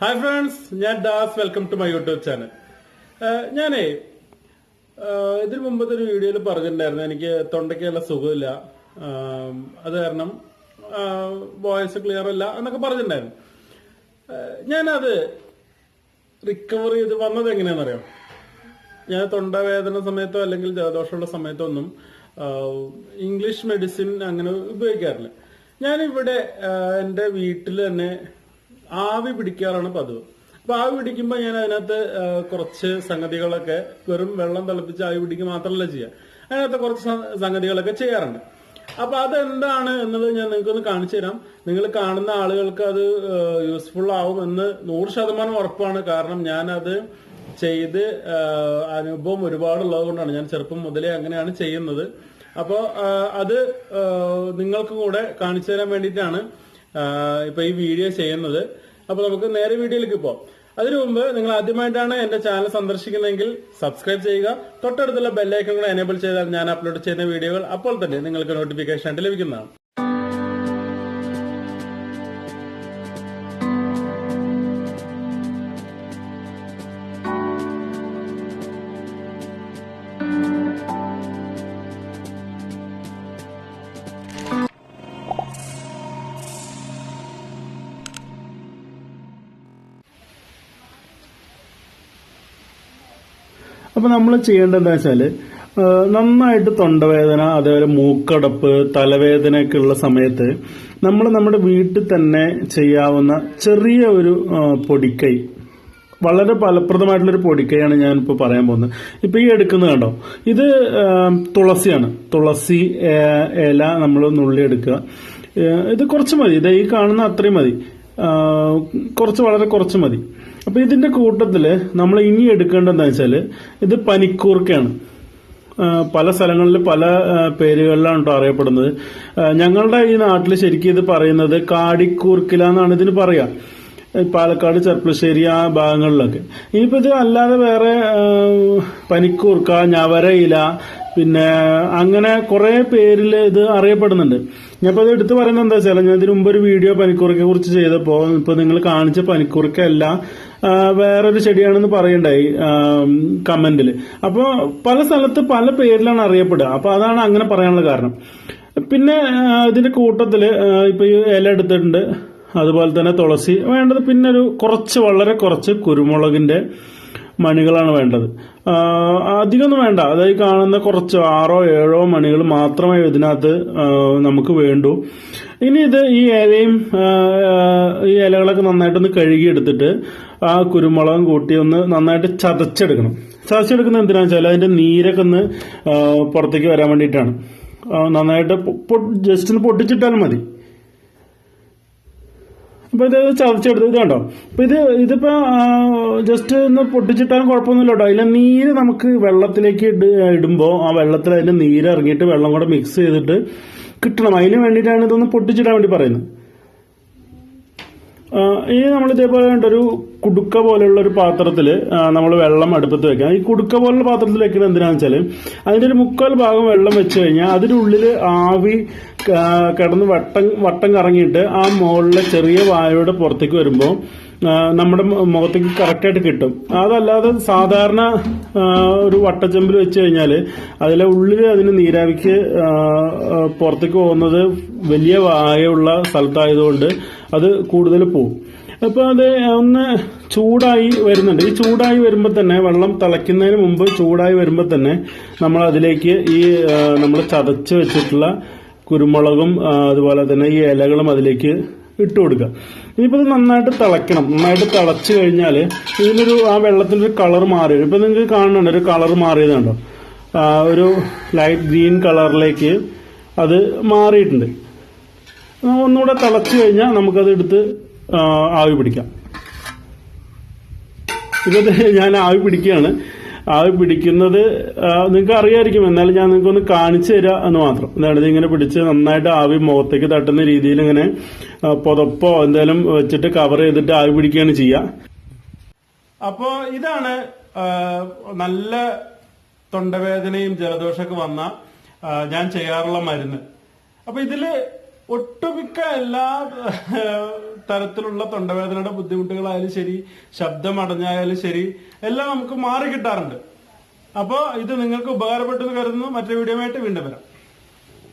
Hi friends ഞാൻ Das. Welcome to my YouTube channel ഞാനേ ആഹ് ഇതിനു മുമ്പത്തെ ഒരു വീഡിയോയിൽ പറഞ്ഞിട്ടുണ്ടായിരുന്നു. എനിക്ക് തൊണ്ടയ്ക്കുള്ള സുഖമില്ല. അത് കാരണം വോയിസ് ക്ലിയർ അല്ല എന്നൊക്കെ പറഞ്ഞിട്ടുണ്ടായിരുന്നു. ആഹ് ഞാനത് റിക്കവർ ചെയ്ത് വന്നത് എങ്ങനെയാണെന്നറിയാം? ഞാൻ തൊണ്ടവേദന സമയത്തോ അല്ലെങ്കിൽ ജലദോഷമുള്ള സമയത്തോ ഒന്നും ഇംഗ്ലീഷ് മെഡിസിൻ അങ്ങനെ ഉപയോഗിക്കാറില്ല. ഞാനിവിടെ എന്റെ വീട്ടിൽ തന്നെ ആവി പിടിക്കാറാണ് പതിവ്. അപ്പൊ ആവി പിടിക്കുമ്പോൾ ഞാൻ അതിനകത്ത് കുറച്ച് സംഗതികളൊക്കെ വെറും വെള്ളം തിളപ്പിച്ച് ആവി പിടിക്കുക മാത്രമല്ല ചെയ്യുക അതിനകത്ത് കുറച്ച് സംഗതികളൊക്കെ ചെയ്യാറുണ്ട്. അപ്പൊ അതെന്താണ് എന്നുള്ളത് ഞാൻ നിങ്ങൾക്കൊന്ന് കാണിച്ചു തരാം. നിങ്ങൾ കാണുന്ന ആളുകൾക്ക് അത് യൂസ്ഫുൾ ആവും എന്ന് നൂറ് ശതമാനം ഉറപ്പാണ്. കാരണം ഞാനത് ചെയ്ത് അനുഭവം ഒരുപാട് ഉള്ളതുകൊണ്ടാണ് ഞാൻ ചെറുപ്പം മുതലേ അങ്ങനെയാണ് ചെയ്യുന്നത്. അപ്പോൾ അത് നിങ്ങൾക്ക് കൂടെ കാണിച്ചു തരാൻ വേണ്ടിയിട്ടാണ് ഇപ്പൊ ഈ വീഡിയോ ചെയ്യുന്നത്. അപ്പൊ നമുക്ക് നേരെ വീഡിയോയിലേക്ക് പോവാം. അതിനു മുമ്പ് നിങ്ങൾ ആദ്യമായിട്ടാണ് എന്റെ ചാനൽ സന്ദർശിക്കുന്നതെങ്കിൽ സബ്സ്ക്രൈബ് ചെയ്യുക. തൊട്ടടുത്തുള്ള ബെല്ലൈക്കൺ എനേബിൾ ചെയ്താൽ ഞാൻ അപ്ലോഡ് ചെയ്യുന്ന വീഡിയോകൾ അപ്പോൾ തന്നെ നിങ്ങൾക്ക് നോട്ടിഫിക്കേഷൻ ആയിട്ട് ലഭിക്കുന്നതാണ്. അപ്പൊ നമ്മൾ ചെയ്യേണ്ടത് എന്താ വെച്ചാൽ നന്നായിട്ട് തൊണ്ടവേദന അതേപോലെ മൂക്കടപ്പ് തലവേദനയൊക്കെ ഉള്ള സമയത്ത് നമ്മൾ നമ്മുടെ വീട്ടിൽ തന്നെ ചെയ്യാവുന്ന ചെറിയ ഒരു പൊടിക്കൈ. വളരെ ഫലപ്രദമായിട്ടുള്ളൊരു പൊടിക്കൈയാണ് ഞാൻ ഇപ്പോൾ പറയാൻ പോകുന്നത്. ഇപ്പോൾ ഈ എടുക്കുന്നത് കണ്ടോ? ഇത് തുളസിയാണ്. തുളസി ഇല നമ്മൾ നുള്ളി എടുക്കുക. ഇത് കുറച്ച് മതി. ഇത് ഈ കാണുന്ന അത്രയും മതി. കുറച്ച് വളരെ കുറച്ച് മതി. അപ്പൊ ഇതിന്റെ കൂട്ടത്തിൽ നമ്മൾ ഇനി എടുക്കേണ്ടതെന്ന് വെച്ചാൽ ഇത് പനിക്കൂർക്കയാണ്. പല സ്ഥലങ്ങളിൽ പല പേരുകളിലാണ് കേട്ടോ അറിയപ്പെടുന്നത്. ഞങ്ങളുടെ ഈ നാട്ടിൽ ശരിക്കും ഇത് പറയുന്നത് കാടിക്കൂർക്കില എന്നാണ് ഇതിന് പറയാ. പാലക്കാട് ചെർപ്പശ്ശേരി ആ ഭാഗങ്ങളിലൊക്കെ. ഇനിയിപ്പോ ഇത് അല്ലാതെ വേറെ പനിക്കൂർക്ക ഞവരയില പിന്നെ അങ്ങനെ കുറെ പേരിൽ ഇത് അറിയപ്പെടുന്നുണ്ട്. ഞാനിപ്പോ അത് എടുത്തു പറയുന്നത് എന്താ വെച്ചാൽ ഞാൻ ഇതിനു മുമ്പ് ഒരു വീഡിയോ പനിക്കൂർക്കയെ കുറിച്ച് ചെയ്തപ്പോ ഇപ്പൊ നിങ്ങൾ കാണിച്ച ആ, വേറൊരു ചെടിയാണെന്ന് പറയണ്ടായി കമന്റിൽ അപ്പൊ പല സ്ഥലത്ത് പല പേരിലാണ് അറിയപ്പെടുക. അപ്പൊ അതാണ് അങ്ങനെ പറയാനുള്ള കാരണം. പിന്നെ ഇതിന്റെ കൂട്ടത്തിൽ ആ, ഇപ്പൊ ഈ ഇല എടുത്തിട്ടുണ്ട്. അതുപോലെ തന്നെ തുളസി വേണ്ടത് പിന്നെ ഒരു കുറച്ച് വളരെ കുറച്ച് കുരുമുളകിന്റെ മണികളാണ് വേണ്ടത്. അധികമൊന്നും വേണ്ട. അതായത് കാണുന്ന കുറച്ച് ആറോ ഏഴോ മണികൾ മാത്രമേ ഇതിനകത്ത് നമുക്ക് വേണ്ടൂ. ഇനി ഇത് ഈ ഇലയും ഈ ഇലകളൊക്കെ നന്നായിട്ടൊന്ന് കഴുകിയെടുത്തിട്ട് ആ കുരുമുളകും കൂട്ടി ഒന്ന് നന്നായിട്ട് ചതച്ചെടുക്കണം. ചതച്ചെടുക്കുന്നത് എന്തിനാണെന്ന് വെച്ചാൽ അതിന്റെ നീരൊക്കെ ഒന്ന് പുറത്തേക്ക് വരാൻ വേണ്ടിയിട്ടാണ്. നന്നായിട്ട് ജസ്റ്റ് ഒന്ന് പൊട്ടിച്ചിട്ടാലും മതി. അപ്പൊ ഇത് ചതച്ചെടുത്ത് ഇത് കണ്ടോ? അപ്പൊ ഇത് ഇതിപ്പോ ജസ്റ്റ് ഒന്ന് പൊട്ടിച്ചിട്ടാലും കുഴപ്പമൊന്നുമില്ല കേട്ടോ. അതിലെ നീര് നമുക്ക് വെള്ളത്തിലേക്ക് ഇട് ഇടുമ്പോ ആ വെള്ളത്തിൽ അതിന്റെ നീര് ഇറങ്ങിയിട്ട് വെള്ളം കൂടെ മിക്സ് ചെയ്തിട്ട് കിട്ടണം. അതിന് വേണ്ടിയിട്ടാണ് ഇതൊന്ന് പൊട്ടിച്ചിടാൻ വേണ്ടി പറയുന്നത്. ഇനി നമ്മൾ ഇതേപോലെ ഒരു കുടുക്ക പോലെയുള്ള ഒരു പാത്രത്തിൽ നമ്മൾ വെള്ളം അടുപ്പത്ത് വെക്കാം ഈ കുടുക്ക പോലുള്ള പാത്രത്തിൽ വെക്കുന്നത് എന്തിനാണെന്ന് വെച്ചാൽ അതിന്റെ ഒരു മുക്കാൽ ഭാഗം വെള്ളം വെച്ച് കഴിഞ്ഞാൽ അതിനുള്ളിൽ ആവി ആ, കിടന്ന് വട്ടം വട്ടം കറങ്ങിയിട്ട് ആ മുകളിലെ ചെറിയ വായയുടെ പുറത്തേക്ക് വരുമ്പോൾ നമ്മുടെ മുഖത്തേക്ക് കറക്റ്റായിട്ട് കിട്ടും. അതല്ലാതെ സാധാരണ ഒരു വട്ടച്ചെമ്പിൽ വെച്ച് കഴിഞ്ഞാൽ അതിലെ ഉള്ളിൽ അതിന് നീരാവിക്ക് പുറത്തേക്ക് പോകുന്നത് വലിയ വായുള്ള സ്ഥലത്തായതുകൊണ്ട് അത് കൂടുതൽ പോവും. അപ്പൊ അത് ഒന്ന് ചൂടായി വരുന്നുണ്ട്. ഈ ചൂടായി വരുമ്പോൾ തന്നെ വെള്ളം തിളയ്ക്കുന്നതിന് മുമ്പ് ചൂടായി വരുമ്പോൾ തന്നെ നമ്മൾ അതിലേക്ക് ഈ നമ്മൾ ചതച്ച് വെച്ചിട്ടുള്ള കുരുമുളകും അതുപോലെ തന്നെ ഈ ഇലകളും അതിലേക്ക് ഇട്ട് കൊടുക്കുക. ഇനിയിപ്പോൾ ഇത് നന്നായിട്ട് തിളയ്ക്കണം. നന്നായിട്ട് തിളച്ച് കഴിഞ്ഞാൽ ഇതിനൊരു ആ വെള്ളത്തിന്റെ ഒരു കളർ മാറി ഇപ്പൊ നിങ്ങൾക്ക് കാണുന്നുണ്ട് ഒരു കളർ മാറിയതുണ്ടോ ഒരു ലൈറ്റ് ഗ്രീൻ കളറിലേക്ക് അത് മാറിയിട്ടുണ്ട്. ഒന്നുകൂടെ തിളച്ച് കഴിഞ്ഞാൽ നമുക്കത് എടുത്ത് ആവി പിടിക്കാം. ഇതൊക്കെ ഞാൻ ആവി പിടിക്കുകയാണ്. ആവി പിടിക്കുന്നത് നിങ്ങൾക്ക് അറിയായിരിക്കും. എന്നാലും ഞാൻ നിങ്ങൾക്ക് ഒന്ന് കാണിച്ചു തരാം എന്ന് മാത്രം. എന്താണ് ഇതിങ്ങനെ പിടിച്ച് നന്നായിട്ട് ആവി മുഖത്തേക്ക് തട്ടുന്ന രീതിയിൽ ഇങ്ങനെ പുതപ്പോ എന്തായാലും വെച്ചിട്ട് കവർ ചെയ്തിട്ട് ആവി പിടിക്കുകയാണ് ചെയ്യുക അപ്പോ ഇതാണ് നല്ല തൊണ്ടവേദനയും ജലദോഷമൊക്കെ വന്ന ഞാൻ ചെയ്യാറുള്ള മരുന്ന്. അപ്പൊ ഇതിൽ ഒട്ടുമിക്ക എല്ലാ തരത്തിലുള്ള തൊണ്ടവേദനയുടെ ബുദ്ധിമുട്ടുകളായാലും ശരി ശബ്ദം അടഞ്ഞായാലും ശരി എല്ലാം നമുക്ക് മാറി കിട്ടാറുണ്ട്. അപ്പോൾ ഇത് നിങ്ങൾക്ക് ഉപകാരപ്പെട്ടു എന്ന് കരുതുന്നു. മറ്റൊരു വീഡിയോ ആയിട്ട് വീണ്ടും വരാം.